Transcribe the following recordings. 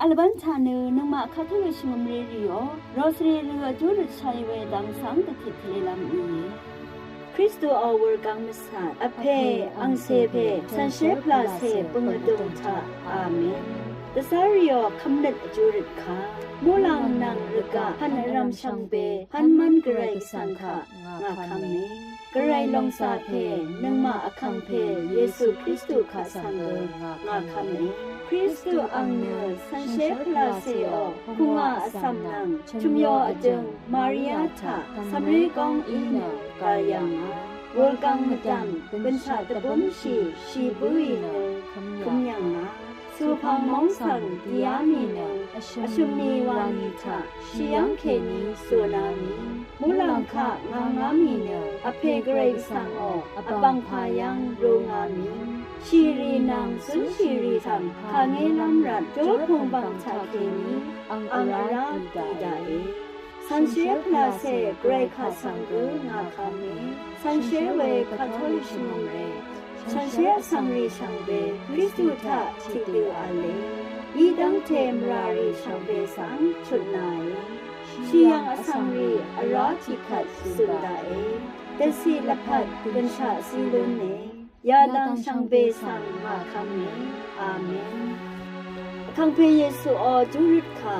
อัลบั้มชาเนนังมาคาทังชิมเรีริโอรอสเรเรือจูรุชัยเวดังสังกติทเลลามีคริสต์อวอร์กังมิสัาอเพอังเซเบสันเชพลาเซปุงดงชาอาเมนตสาริโอคำนัดจูรุคามูลังนังรึกะพันรำชังเบพันมันกระไรสังคะงาคังเม ลงสาเพนังมาอคังเพเยซูคริสต์ขาสังเกงาคำนี้คริสต์อังเนสันเชฟลาเซโอคุงาอสัมนังชุมยออจึงมาริยาทาสัมรีกองอีเนกายังวลกังมจังเป็นชาตะบุมชีชีบุยเนคุมยังนะ สุภมงสังติอาหมินอัชมนีวานิตาชิยังเคนิสุนามิมุ桑迪ง米呢，阿什米瓦尼塔，西เพเกร米，穆朗卡ออับังพายั，งโ帕งามิ。ชีรีนางสุนชีรีสัมพาเงลัมรัดโจพงบังชาเคนีอังอัราดีดาเอสันเชียพลาเซเกรคาสังกูนาคามิสันเชเวคาทอลิชมงเร ဆန်ရှေဆမ်ရီရှံဘေခရစ်တုထချီတူအလေဤဒံတေမရာရီရှံဘေဆန်ချွတ်နိုင်ชียังอสังรีอรอจิขัดสุดาเอเตสีละพัดเป็นชาสีลุนเนยาดังชังเบสังมาคำเนอาเมนทังเพเยซูอจุริตคา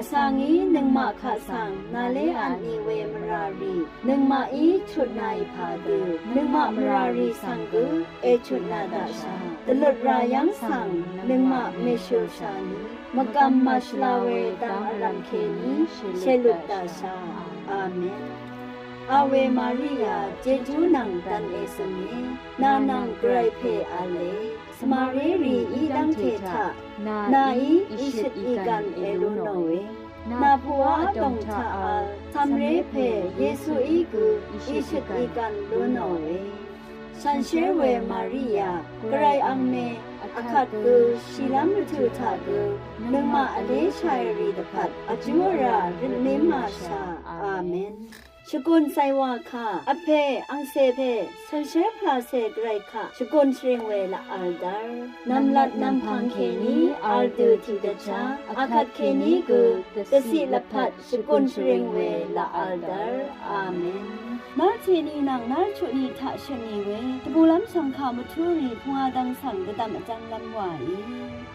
အစာငီးနှင်းမခဆန်နာလေအန်နီဝေမရာရီနှင်းမအီချုနိုင်ဖာဒီနှင်းမမရာရီဆန်ကူအေချုနာဒရှာတလတ်ရာယန်ဆန်နှင်းမမေရှူရှာနီမကမ္မရှလာဝေတာရန်ခေနီရှေလုတာရှာအာမင် e chut na da sha talut ra yang sang nangma me sho sha ni makam mashlawe tam aram khe ni shelut da sha amen အဝေမာရိယာဂျေဂျူးနံတန်အေစမီနာနံဂရိဖေအလေစမာရီရီဤဒံထေထနာဤဣရှိတဤကန်အေလူနိုဝေနာဘွာတုံထအာသမ်ရေဖေယေဆုဤကူဣရှိတဤကန်လူနိုဝေဆန်ရှေဝေမာရိယာဂရိအံမေအခတ်ကူရှိလမ်ထုထကူနမအလေးရှိုင်ရီတဖတ်အကျူရာရနေမရှာအာမင် ชกุลไซวาค่ะอเพอังเซเพสันเชพลาเซไกรค่ะชกุลเชรงเวละอัลดาร์นำลัดนำพังเคนีอัลดูทิดจาอาคัดเคนีกูตสิละพัดชกุลเชรงเวละอัลดาร์อาเมนนาเทนีนางนาชุนีทะชนีเวตบูลัมสังขามทุรีพงาดังสังกะดำจังลันวาย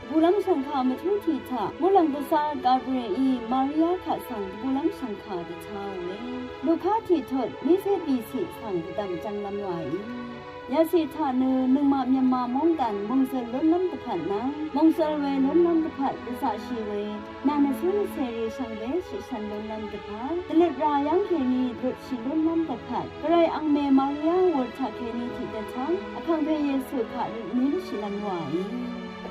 บูลัมสังขามทุทีทะมุลังกุซากาเบรีมาริยาขะสังบูลัมสังขาดชาเวลูกค้าที่ทดมิเซปีสิสั่งดำจังลำไหวยาสีทาเนนึงมาเมียมามองกันมงเซล้นล้ำตะผัดนะมงเซเวล้นล้ำตะผัดภาษาชีเวนานสุนเซรีสังเวสิสันล้นล้ำตะผัดตลิดรายังเคนีรุดชิล้นล้ำตะผัดกระไรอังเมมาริยาวดทาเคนีทิตะชังอคังเพเยสุขารินิชิลันไหว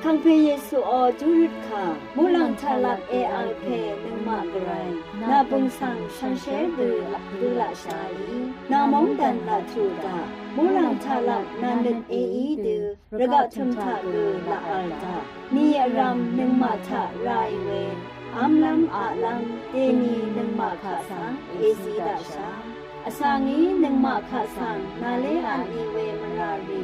คังเพเยซูออจุริค่ะมูลังชาลับเอไอเพนึงมากรายนาบุงสังชันเชดืออับดุลาชาลีนามงดันลาทูดามูลังชาลับนันึนเออีดือระกะชมทาลือละอัลตามีอารามนึงมาทะรายเวนอัมลัมอาลัมเตนีนึงมาขะสังเอซีดาชาอสางีนึงมาขะสังนาเลอันอีเวมรารี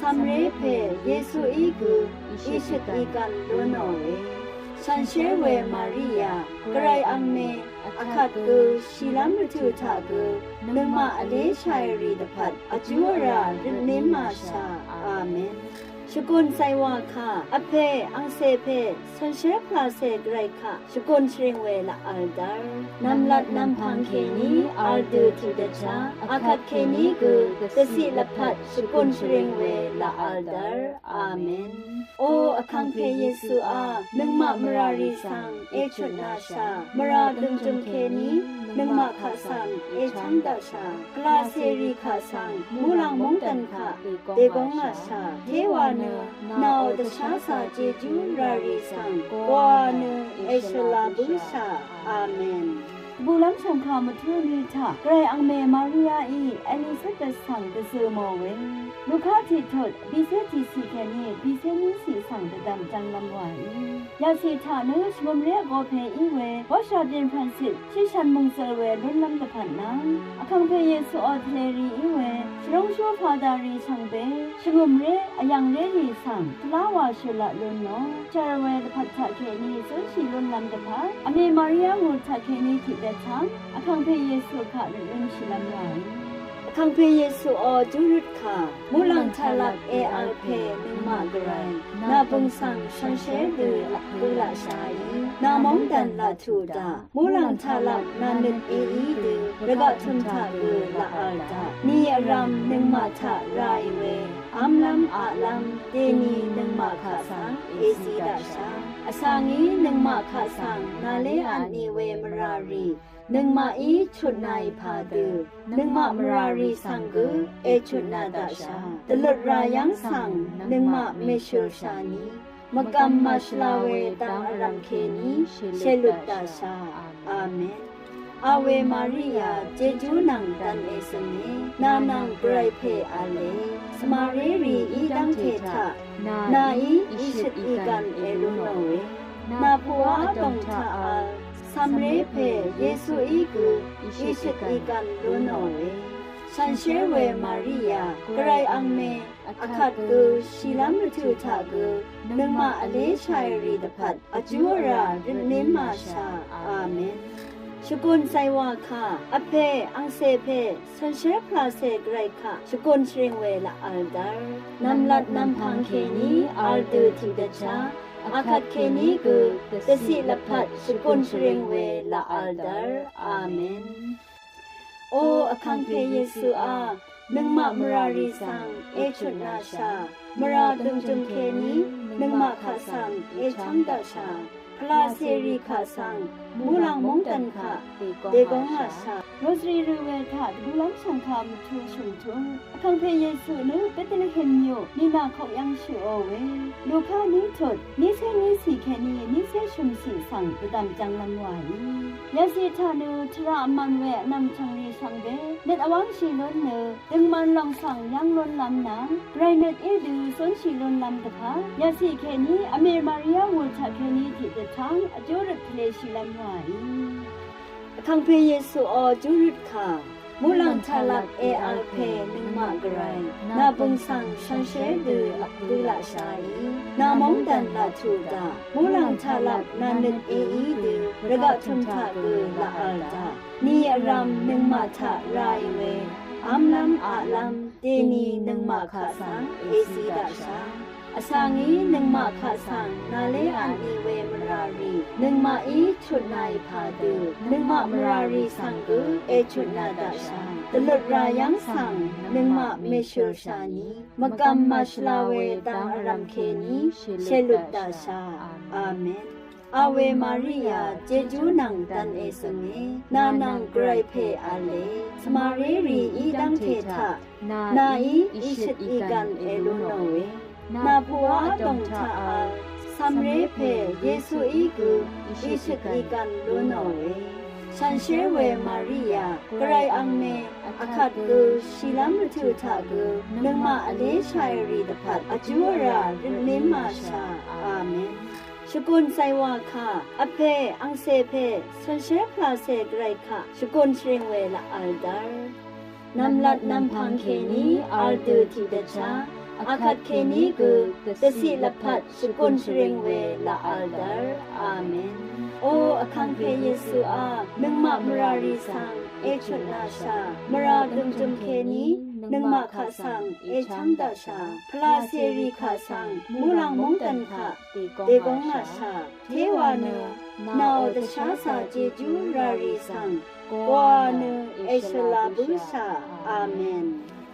samre pe yesu igu ishit ikan luno we sanshe we maria krai amme akhat gu shilam ritu tha gu numa ale shairi dapat ajura rinne ma sha amen ชกุลไซวาค่ะอเพอังเซเพสันเชพลาเซกรค่ะชกุลเชรงเวละอัลดาร์นำลัดนำพังเคนีอัลดูทิดจาอาคัดเคนีกูตสิลพัดชกุลเชรงเวละอัลดาร์อาเมนโออคังเพเยซูอานึงมะมรารีสังเอชุนาชามราดึงจงเคนี lengma kha sang e chang da sha kla se ri kha sang mu lang mong tan kha te gong ma sha te wa na nao da sha sa je ju ra ri sang kwa na e sha la bu sha amen ชาเทวาเนนาวดชาสาเจจูรารีสังกวาเนเอชลาบุชาอาเมน บุลัมชังคามาเทือนีทะเกรอังเมมาริยาอีอลิซาเบธสังเดซือโมเวนลูกาทิทดบิเซติสีแคนีบิเซนิสีสังเดดำจังลำไหวยาสีทานุชมมเรียกอเพอีเววชาดินฟรานซิสชิชันมุงเซลเวรุนลำตะพันนังอคังเพเยซูออทเลรีอีเวชรงชัวฟาดารีชังเบชงมเรอยังเรรีสังทลาวาชละลุนโนจารเวตพัทธะเคนีสุชีลุนลำตะพัอเมมาริยามูทะเคนีทิเด ชังอคังเพเยซูคะรุนชิลำไหวคังเพเยซูออจุรุดค่ะมูลังทาลักเออัลเพมิมากรายนาบุงสังชันเชดือลักบุลาชา amlam alam teni nang ma kha sang esi da sha asangi nang ma kha sang na le ani we marari nang ma e chut nai pha de nang ma marari sang gu e chut na da sha talut ra yang sang nang ma me shul sha ni makam ma shla we tam aram khe ni shelut da sha amen อาเวมาริยาเจจูนังดันเอสเมนานังไกรเพอาเลสมาเรรีอีดังเททะนาอีอิชิตอีกันเอลุโนเวนาพัวตงทาอาสัมเรเพเยซูอีกุอิชิตอีกันลุโนเวฉันเชเวมาริยาไกรอังเมอคัดกูชิลัมรทุทากูนึงมาอเลชัยรีตพัดอจูรารินเนมาชาอาเมน ชกุลไซวาค่ะอเพอังเซเพสันเชพลาเซกรค่ะชกุลเชรงเวละอัลดาร์นำลัดนำพังเคนีอัลดูทิดจาอาคัดเคนีกูตสิละพัดชกุลเชรงเวละอัลดาร์อาเมนโออคังเพเยซูอานึงมามรารีสังเอชุนาชามราดึงจุงเคนีนึงมาขาสังเอชังดาชาพลาเซรีขาสังมูลังมงตันค่ะเดกาสัง สังคามทูชุมทุงอคังเพเยซูนึเปตเลเฮมโยนี่นาเขายังชูโอเวลูกานี้ถดนี่เซนี่สีแคนีนี่เซชุมสีสังประดำจังลำไหวยาสีทานูทรามันเวนำชังรีสังเบเด็ดอวังชีล้นเนอดึงมันลองสั่งยังล้นลำน้ำไรเน็ตเอดูสนชีล้นลำตะพายาสีแคนีอเมมาริยาวูชาแคนีที่เดทังอจูรทะเลชีลำไหวคังเพเยซูออจูรุดค่ะมูลังทาลักเออัลเพนึงมากไรนาบุงสังชันเชดูอักบุลาชายนามงดันลาทูดามูลังทาลักนานึกเออีดูระกะทุมทากูละอัลดานีรัมนึงมาทารายเวอัมลัมอาลัมเตนีนึงมาขาสังเอซีดาชา အစာငီးနင်မခဆန်နာလေးအန်ဒီဝေမရာရီနင်မအီချွတ်နိုင်ဖာတူနင်မမရာရီဆန်ကူအေချွတ်နာဒရှာတလတ်ရာယန်းဆန်နင်မမေရှုရှာနီမကမ်မရှလာဝေတန်အရမ်ခေနီရှေလုတ္တရှာအာမင်အဝေမာရိယာဂျေဂျူးနံတန်အေစငေနာနံဂရိဖေအလေစမာရီရီဤတန်ထေထနာဤဣရှိတဤကန်အေလုနောဝေ นาผัวดงทาอาสัมเ รเพเยซูอีกูอิชิกอีกันลุโนเวฉันเชเวมาริยากรายอังเมอคัดกูชิลัมรทุทากูนึมาอเลชัยรีตพัดอจูรารินเนมาชาอาเมนชกุลไซวาค่ะอเพอังเซเพสันเชพลาเซกรค่ะชกุลเชงเวละอัลดาร์นำลัดนำพังเคนีอัลดูทิดเดสกุ ลเชรงเวละอัลดาร์อาเมนโออคังเพเยซูอานึงมามรารีสังเอเอชุนาชามราดุมจุมเคนี้นึงมาขาสังเอชังดาชา พลาเซรีขาสังมูลังมงตันคะเดกงนาชา เทวาเนนาอดชาสาเจจูรารีสังกวาเนเอชลาบุชาอาเมน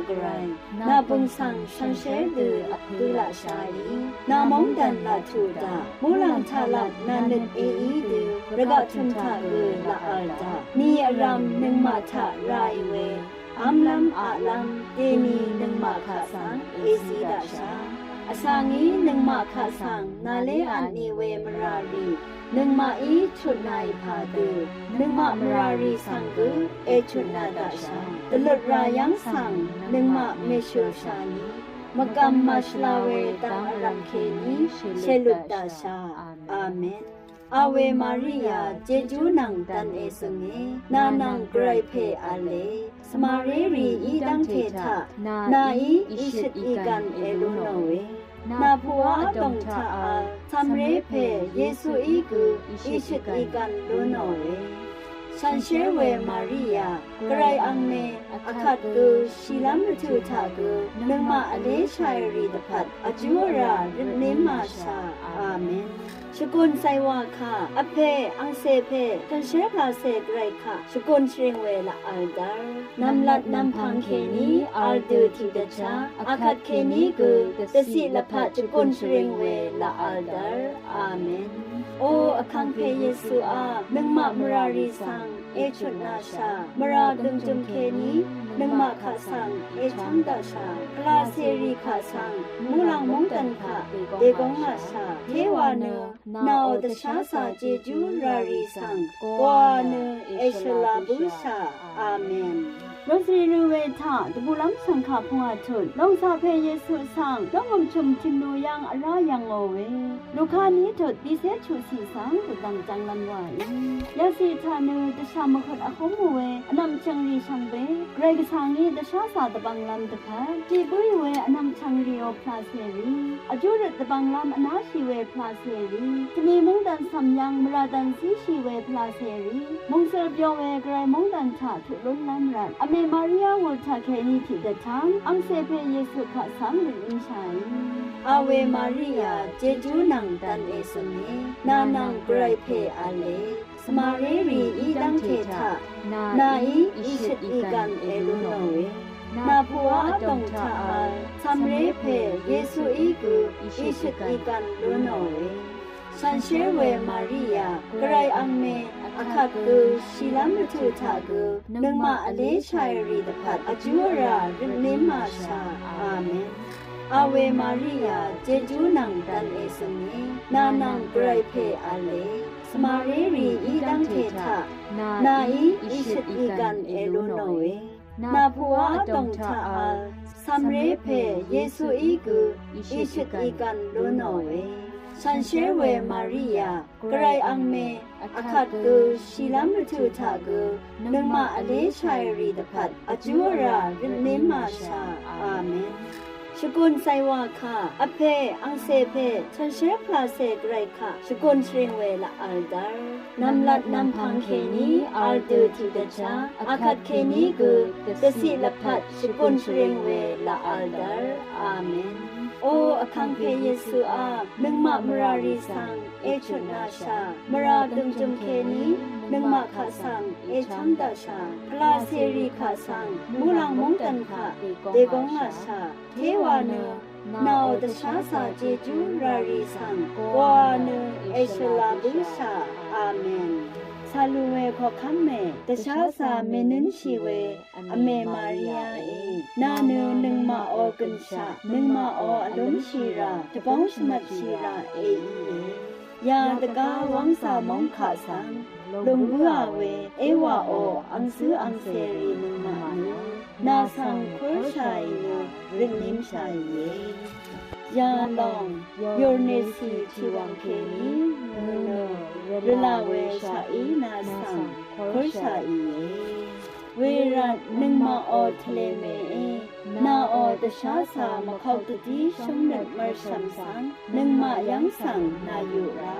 ำตะพันนังตะสีตะพัดมุตันตะพัดอเดมริงตะพัดอจูสีเวสีลังเรรีลุลำตะพัดอเมมาริยาวอลทาเคนีติเดทังอังเซเพเยซูขะสังเหมือนเล่นฉั nung ma i chut nai pa de nung ma mrari sang gu e chut na da sha de lut ra yang sang nung ma me shu sha ni makam ma shla we tam ram khe ni she lut da sha amen อาเวมาริยาเจจูนังตันเอสุเงนานังไกรเพอาเลสมาเรรีอีดังเททะนาอีอิชิตอีกันเอลุโนเว နာဖူဝါအတုံထာအာသမရေဖေယေစုဤကူဣရှိကေကံလောနောလေဆန်ရှေဝေမာရိယာ กรายอังเมอัคาตุชีลัมิทูทาตุนึงมาอเลชัยรีตพัดอจิวราริเนมาชาอาเมนชกุลไซวาค่ะอเพอังเซเพกันเชลาเซกไรค่ะชกุลเชิงเวลาอัลดาร์นำลัดนำพังเคนี้อัลดูทิดชาอาคัดเคนี้กือเตสิละพัดชกุลเชิงเวลาอัลดาร์อาเมนโออคังเพเยซูอานึงมามรารีสัง เอชุนนาชามราดึงจุมเคนี้นึงมะขาสังเอชังดาชาพลาเซรีขาสังมูลังมงตันคะเดกงอาชาเทวาเนนาอดชาสาเจจูรารีสังกวาเนเอชลาบุชาอาเมน รสรีรูเวทาตบุลัมสังขาพงอาทุนลงซาเพเยซูสังลงอมชมทิมโนยังอรายังโอเวลูกค้านี้ถดดิเซชูสีสังกุดังจังลันไหวยาสีทานูตชามคดอคมเวอนำชังรีชังเบเกรกสังนี้ตชาสาตบังลัมตพาจีบุยเวอนำชังรีโอพลาเซรีอจุรตบังลัมอนาชีเวพลาเซรีทมีมงดันสัมยังมราดันซีชีเวพลาเซรีมุงเซรบยองเวไกรมงดันชาทุลุนลัมรัน Anne Maria Walter Kenny to the town on Sepe Yesu ka sam ni in chai. Ave Maria Jeju nang dan le so ni na nang grai phe a le samare ri i dang the tha na i i shit i kan e lu no we na phua tong tha a samre phe Yesu i ku i shit i kan lu no we San Shewe Maria, Gray Amen, အခတ်ကူရှီလမ်မထူထာကူနမအလေးရှာရီတဖတ်အကျူရာရနင်းမရှာအာမင်အဝေမာရိယာဂျေဂျူးနံတန်အေစမီနာနံဂရိဖေအလေစမာရီရီဤဒံထေထနာဤဤရှိတဤကန်အေလုနောဝေနာဘွားတုံထအာသမရေဖေယေရှုဤကူဤရှိတဤကန်လုနောဝေ กูนึงมาอเลชัยรีตพัดอจูราริเนมาชาอาเวมาริยาไกรเพอาเลสมาเรรีอีดังเททะนาอีอิชิตอีกันเอลุโนเวนาผัวตงทาอาซัมเรเพเยซูอีกูอิชิตอีกันลุโนเวฉันเชเวมาริยากเมอคัดกูชิลัมทุทากูนึงมาอเลชัยรีตพัดอจูราริเนมาชาอาเมนชกุลไซวาค่ะอเพอังเซเพฉันเชฟพลาเซกรค่ะชกุลเชรงเวละอัลดาร์นำลัดนำพังเคนีอัลดูทิดจาอาคัดเคนีกูตสิละพัดชกุลเชรงเวละอัลดาร์อาเมน โออคังเพเยซูอานึงมะมรารีสังเอชุนนาชามราดึงจุมเคนีนึงมะขาสังเอชังดาชาพลาเซรีขาสังมูลังมงตันค่ะเดกงอาชาเทวาเนนาอดชาสาเจจูรารีสังกวาเ ဆာလူဝဲခေါ်ခမ်းမဲတခြားစာမင်းင်းရှိဝဲအမေမာရီယာအေနာနုနင်းမအောကန်ရှာနင်းမအောအလုံးရှိရာတပေါင်းစမတ်ရှိရာအေယာတကာဝမ်စာမောင်ခါဆန်လုံဘူးအဝဲအေဝါအောအန်ဆူအန်ဆယ်ရီနင်းမနာဆောင်ခွဲရှာယေရင်နင်းရှာယေ ยาลองซื้อรีนึงมาเนนาสังคุรชัยเนรินนิมชัยเยยาลองโยเนสีทิวังเคนีเนเนเรลาเวชาอีนาสังคุรชัยเยเวรัตนึงมาออทะเลเมนาออตชาสามะเข้าตุดีชงเน็ตมารสัมสังนึงมายังสังนายุรา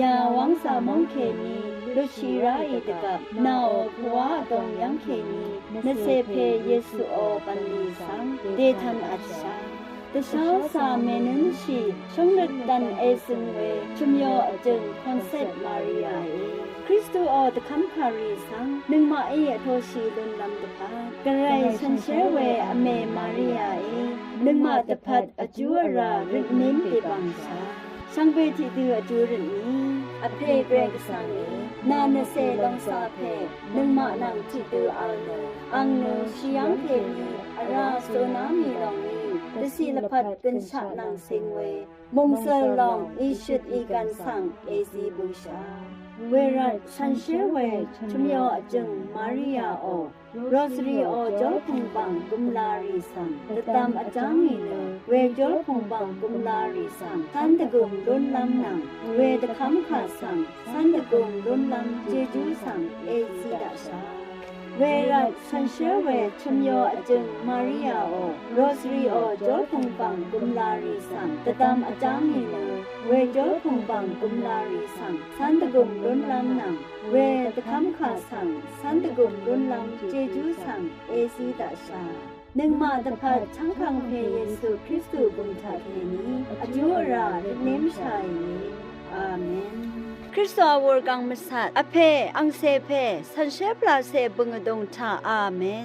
ยาวังสามงเคนีลุชีราอิตกับนาอภวะตองยังเคนีนเซเพเยซูโอปันลีสังเดทันอัชชา ตชาสาเมนุนชีชงนัดดันเอซึงเวชุมโยอจึงคอนเซปมาริยาเอคริสตูออตะคัมคารีสังหนึ่งมาเอโทชีลุนลำตะพากระไรสันเชเวอเมมาริยาเอหนึ่งมาตะพัดอจูรารินิมติบังชาสังเวทิตือจูรินี้อเพเกรกสังเอนาเนเซลองซาเพหนึ่งมานังทิตืออัลโนอังโนชิยังเพนี ตสีลพัดเป็นฉะนางเซงเวมงเซลองอีชุดอีกันสังเอซีบูชาเวรัชันเชเวชุมยอจึงมาริยาโอโรสรีโอจอลพงบังกุมลารีสังตตามอาจารย์นี่เนเวจอลพงบังกุมลารีสังทันตะกุมรุนลำนังเวตะคำขาสังทันตะกุมรุนลำเจจูสังเอซีดาชา เวรัตชันเชเวชุมโยอจึงมาริยาโอโรสรีโอจอลพงบังกุมลารีสังตะตามอาจารย์นี่เนเวจอลพงบังกุมลารีสังสันตะกุมรุนลังนังเวตะคำขาสังสันตะกุมรุนลังเจจูสังเอซีตาชาหนึ่งมาตะพัดชังคังเพเยซูคริสต์บุญทาเทนีอจุราเนมชัยอาเมน ခရစ်တော်ဝေါ်ကောင်မဆတ်အဖေအောင်စေဖေဆန်ရှေပလာစေဘုံဒုံထာအာမင်